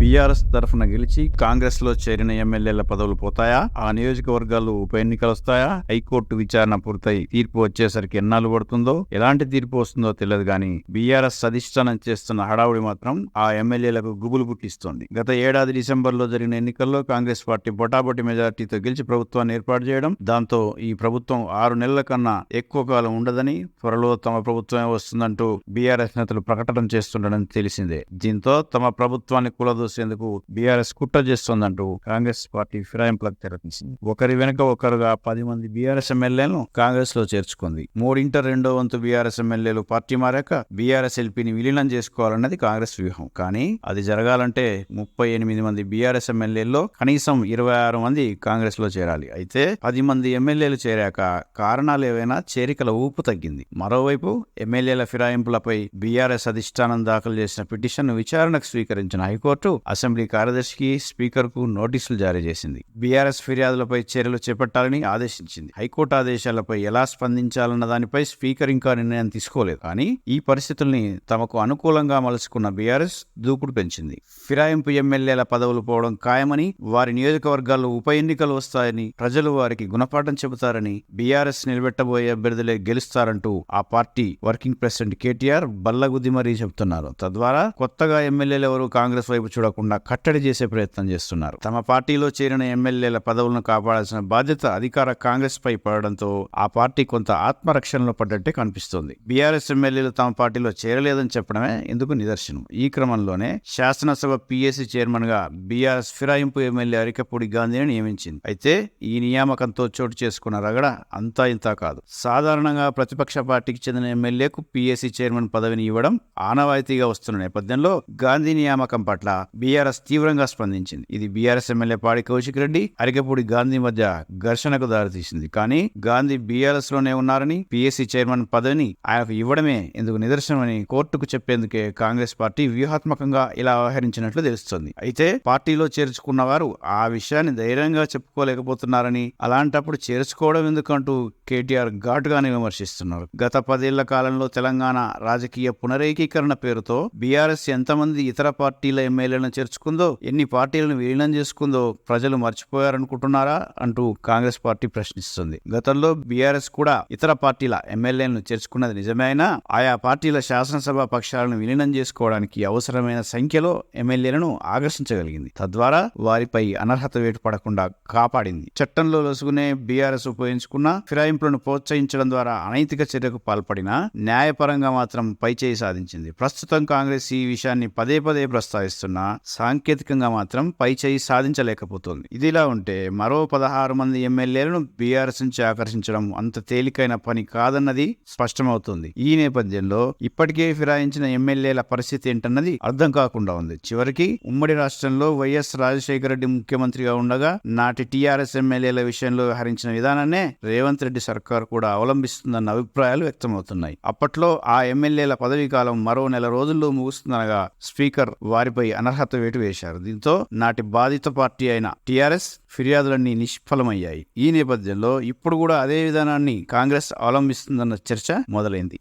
BRS తరఫున గెలిచి కాంగ్రెస్లో చేరిన ఎమ్మెల్యేల పదవులు పోతాయా? ఆ నియోజకవర్గాలు ఉప ఎన్నికలు వస్తాయా? హైకోర్టు విచారణ పూర్తయి తీర్పు వచ్చేసరికి ఎన్నాళ్ళు పడుతుందో ఎలాంటి తీర్పు వస్తుందో తెలియదు కానీ బీఆర్ఎస్ అధిష్టానం చేస్తున్న హడావుడి మాత్రం ఆ ఎమ్మెల్యేలకు గుబులు పుట్టిస్తోంది. గత ఏడాది డిసెంబర్లో జరిగిన ఎన్నికల్లో కాంగ్రెస్ పార్టీ బొటాబొటి మెజార్టీతో గెలిచి ప్రభుత్వాన్ని ఏర్పాటు చేయడం దాంతో ఈ ప్రభుత్వం ఆరు నెలల కన్నా ఎక్కువ కాలం ఉండదని త్వరలో తమ ప్రభుత్వమే వస్తుందంటూ బీఆర్ఎస్ నేతలు ప్రకటన చేస్తుండడం తెలిసిందే. దీంతో తమ ప్రభుత్వాన్ని తోసేందుకు బీఆర్ఎస్ కుట్ర చేస్తోందంటూ కాంగ్రెస్ పార్టీ ఫిరాయింపులకు తెరపించింది ఒకరి వెనుక ఒకరుగా పది మంది బీఆర్ఎస్ ఎమ్మెల్యేలను కాంగ్రెస్లో చేర్చుకుంది. మూడింట రెండో వంతు బీఆర్ఎస్ ఎమ్మెల్యేలు పార్టీ మారాక బీఆర్ఎస్ ఎల్పీని విలీనం చేసుకోవాలన్నది కాంగ్రెస్ వ్యూహం. కానీ అది జరగాలంటే ముప్పై ఎనిమిది మంది బీఆర్ఎస్ ఎమ్మెల్యేల్లో కనీసం ఇరవై ఆరు మంది కాంగ్రెస్లో చేరాలి. అయితే పది మంది ఎమ్మెల్యేలు చేరాక కారణాలు ఏవైనా చేరికల ఊపు తగ్గింది. మరోవైపు ఎమ్మెల్యేల ఫిరాయింపులపై బీఆర్ఎస్ అధిష్టానం దాఖలు చేసిన పిటిషన్ విచారణకు స్వీకరించిన హైకోర్టు అసెంబ్లీ కార్యదర్శికి స్పీకర్కు నోటీసులు జారీ చేసింది. బీఆర్ఎస్ ఫిర్యాదులపై చర్యలు చేపట్టాలని ఆదేశించింది. హైకోర్టు ఆదేశాలపై ఎలా స్పందించాలన్న దానిపై స్పీకర్ ఇంకా నిర్ణయం తీసుకోలేదు. కానీ ఈ పరిస్థితుల్ని తమకు అనుకూలంగా మలుచుకున్న బీఆర్ఎస్ దూకుడు పెంచింది. ఫిరాయింపు ఎమ్మెల్యేల పదవులు పోవడం ఖాయమని వారి నియోజకవర్గాల్లో ఉప ఎన్నికలు వస్తాయని ప్రజలు వారికి గుణపాఠం చెబుతారని బీఆర్ఎస్ నిలబెట్టబోయే అభ్యర్థులే గెలుస్తారంటూ ఆ పార్టీ వర్కింగ్ ప్రెసిడెంట్ కేటీఆర్ బల్లగుద్ది మరీ చెబుతున్నారు. తద్వారా కొత్తగా ఎమ్మెల్యేలు ఎవరు కాంగ్రెస్ వైపు చూడకుండా కట్టడి చేసే ప్రయత్నం చేస్తున్నారు. తమ పార్టీలో చేరిన ఎమ్మెల్యేల పదవులను కాపాడాల్సిన బాధ్యత అధికార కాంగ్రెస్ పై పడడంతో ఆ పార్టీ కొంత ఆత్మరక్షణలో పడ్డట్టే కనిపిస్తోంది. బీఆర్ఎస్ ఎమ్మెల్యేలు తమ పార్టీలో చేరలేదని చెప్పడమే ఇందుకు నిదర్శనం. ఈ క్రమంలోనే శాసనసభ పిఎస్సి చైర్మన్గా బీఆర్ఎస్ ఫిరాయింపు ఎమ్మెల్యే అరికపూడి గాంధీని నియమించింది. అయితే ఈ నియామకంతో చోటు చేసుకున్న రగడ అంతా ఇంతా కాదు. సాధారణంగా ప్రతిపక్ష పార్టీకి చెందిన ఎమ్మెల్యేకు పిఎస్సి చైర్మన్ పదవిని ఇవ్వడం ఆనవాయితీగా వస్తున్న నేపథ్యంలో గాంధీ నియామకం పట్ల బీఆర్ఎస్ తీవ్రంగా స్పందించింది. ఇది బీఆర్ఎస్ ఎమ్మెల్యే పాడి కౌశిక్ రెడ్డి అరికపూడి గాంధీ మధ్య ఘర్షణకు దారితీసింది. కానీ గాంధీ బీఆర్ఎస్లోనే ఉన్నారని పిఎస్సి చైర్మన్ పదవిని ఆయనకు ఇవ్వడమే ఇందుకు నిదర్శనమని కోర్టుకు చెప్పేందుకే కాంగ్రెస్ పార్టీ వ్యూహాత్మకంగా ఇలా వ్యవహరించినట్లు తెలుస్తోంది. అయితే పార్టీలో చేర్చుకున్న వారు ఆ విషయాన్ని ధైర్యంగా చెప్పుకోలేకపోతున్నారని అలాంటప్పుడు చేర్చుకోవడం ఎందుకంటూ కేటీఆర్ ఘాటుగానే విమర్శిస్తున్నారు. గత పదేళ్ళ కాలంలో తెలంగాణ రాజకీయ పునరేకీకరణ పేరుతో బీఆర్ఎస్ ఎంతమంది ఇతర పార్టీల ఎమ్మెల్యేలను చేర్చుకుందో ఎన్ని పార్టీలను విలీనం చేసుకుందో ప్రజలు మర్చిపోయారనుకుంటున్నారా అంటూ కాంగ్రెస్ పార్టీ ప్రశ్నిస్తుంది. గతంలో బీఆర్ఎస్ కూడా ఇతర పార్టీల ఎమ్మెల్యేలను చేర్చుకున్నది నిజమైనా ఆయా పార్టీల శాసనసభ పక్షాలను విలీనం చేసుకోవడానికి అవసరమైన సంఖ్యలో ఎమ్మెల్యేలను ఆకర్షించగలిగింది. తద్వారా వారిపై అనర్హత వేటు పడకుండా కాపాడింది. చట్టంలో లొసుగునే బీఆర్ఎస్ ఉపయోగించుకున్న ఫిరాయింపులను ప్రోత్సహించడం ద్వారా అనైతిక చర్యకు పాల్పడినా న్యాయపరంగా మాత్రం పైచేయి సాధించింది. ప్రస్తుతం కాంగ్రెస్ ఈ విషయాన్ని పదే పదే ప్రస్తావిస్తున్నా సాంకేతికంగా మాత్రం పై చేయి సాధించలేకపోతుంది. ఇదిలా ఉంటే మరో పదహారు మంది ఎమ్మెల్యేలను బీఆర్ఎస్ నుంచి ఆకర్షించడం అంత తేలికైన పని కాదన్నది స్పష్టమవుతుంది. ఈ నేపథ్యంలో ఇప్పటికే ఫిరాయించిన ఎమ్మెల్యేల పరిస్థితి ఏంటన్నది అర్థం కాకుండా ఉంది. చివరికి ఉమ్మడి రాష్ట్రంలో వైఎస్ రాజశేఖర రెడ్డి ముఖ్యమంత్రిగా ఉండగా నాటి టీఆర్ఎస్ ఎమ్మెల్యేల విషయంలో వ్యవహరించిన విధానాన్నే రేవంత్ రెడ్డి సర్కార్ కూడా అవలంబిస్తుందన్న అభిప్రాయాలు వ్యక్తమవుతున్నాయి. అప్పట్లో ఆ ఎమ్మెల్యేల పదవీ కాలం మరో నెల రోజుల్లో ముగుస్తుందనగా స్పీకర్ వారిపై అనర్హత వేటు వేశారు. దీంతో నాటి బాధిత పార్టీ అయిన టీఆర్ఎస్ ఫిర్యాదులన్నీ నిష్ఫలమయ్యాయి. ఈ నేపథ్యంలో ఇప్పుడు కూడా అదే విధానాన్ని కాంగ్రెస్ అవలంబిస్తుందన్న చర్చ మొదలైంది.